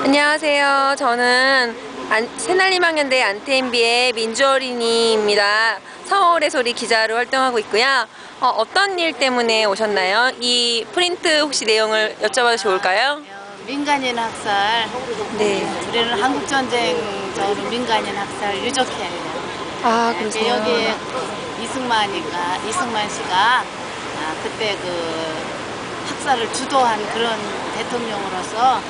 안녕하세요. 저는 안, 새날림학년대 안태인비의 민주어린이입니다. 서울의 소리 기자로 활동하고 있고요. 어, 떤일 때문에 오셨나요? 이 프린트 혹시 내용을 여쭤봐도 좋을까요? 민간인 학살. 네. 우리는 한국 전쟁 전후 민간인 학살 유족회예요. 아, 그러세요. 여기 이승만이가 이승만 씨가 아, 그때 그 학살을 주도한 그런 대통령으로서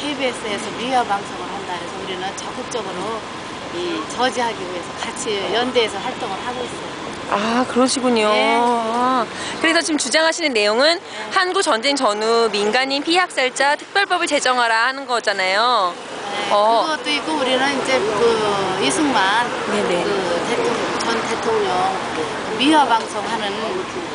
KBS에서 미화 방송을 한다 그래서 우리는 적극적으로 이 저지하기 위해서 같이 연대해서 활동을 하고 있어요. 아, 그러시군요. 네. 아, 그래서 지금 주장하시는 내용은 한국 전쟁 전후 민간인 피학살자 특별법을 제정하라 하는 거잖아요. 네, 어. 그것도 있고 우리는 이제 그 이승만 네네. 그 대통령, 미화 방송하는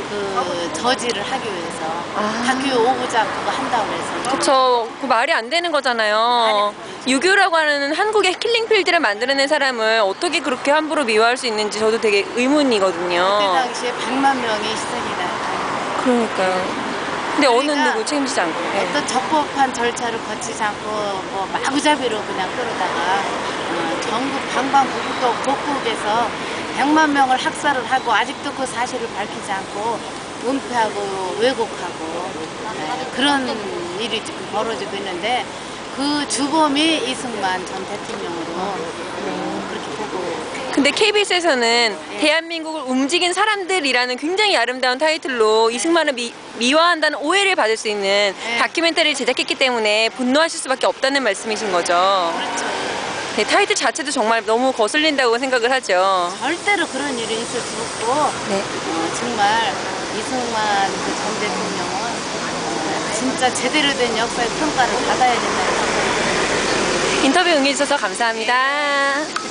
그 저지를 하기 위해서 아. 다큐 오부작 그거 한다고 그래서 그쵸. 그 말이 안 되는 거잖아요. 유교라고 하는 한국의 킬링필드를 만들어낸 사람을 어떻게 그렇게 함부로 미워할 수 있는지 저도 되게 그때 의문이거든요. 당시에 100만 명이 희생이 났다. 그러니까요. 근데 어느 우리가 누구 책임지지 않고. 네. 어떤 적법한 절차를 거치지 않고 뭐 마구잡이로 그냥 끌어다가 어, 전국 방방곡곡 곡곡에서 100만 명을 학살을 하고 아직도 그 사실을 밝히지 않고 은폐하고 왜곡하고 네, 그런 일이 지금 벌어지고 있는데 그 주범이 이승만 전 대통령으로 어, 그렇게 보고 근데 KBS에서는 대한민국을 움직인 사람들이라는 굉장히 아름다운 타이틀로 이승만을 미, 미화한다는 오해를 받을 수 있는 다큐멘터리를 제작했기 때문에 분노하실 수밖에 없다는 말씀이신 거죠. 그렇죠. 네, 타이틀 자체도 정말 너무 거슬린다고 생각을 하죠. 절대로 그런 일이 있을 수 없고 네. 어, 정말 이승만 그 전 대통령은 어, 진짜 제대로 된 역사의 평가를 받아야 된다고 생각합니다. 인터뷰 응해주셔서 감사합니다.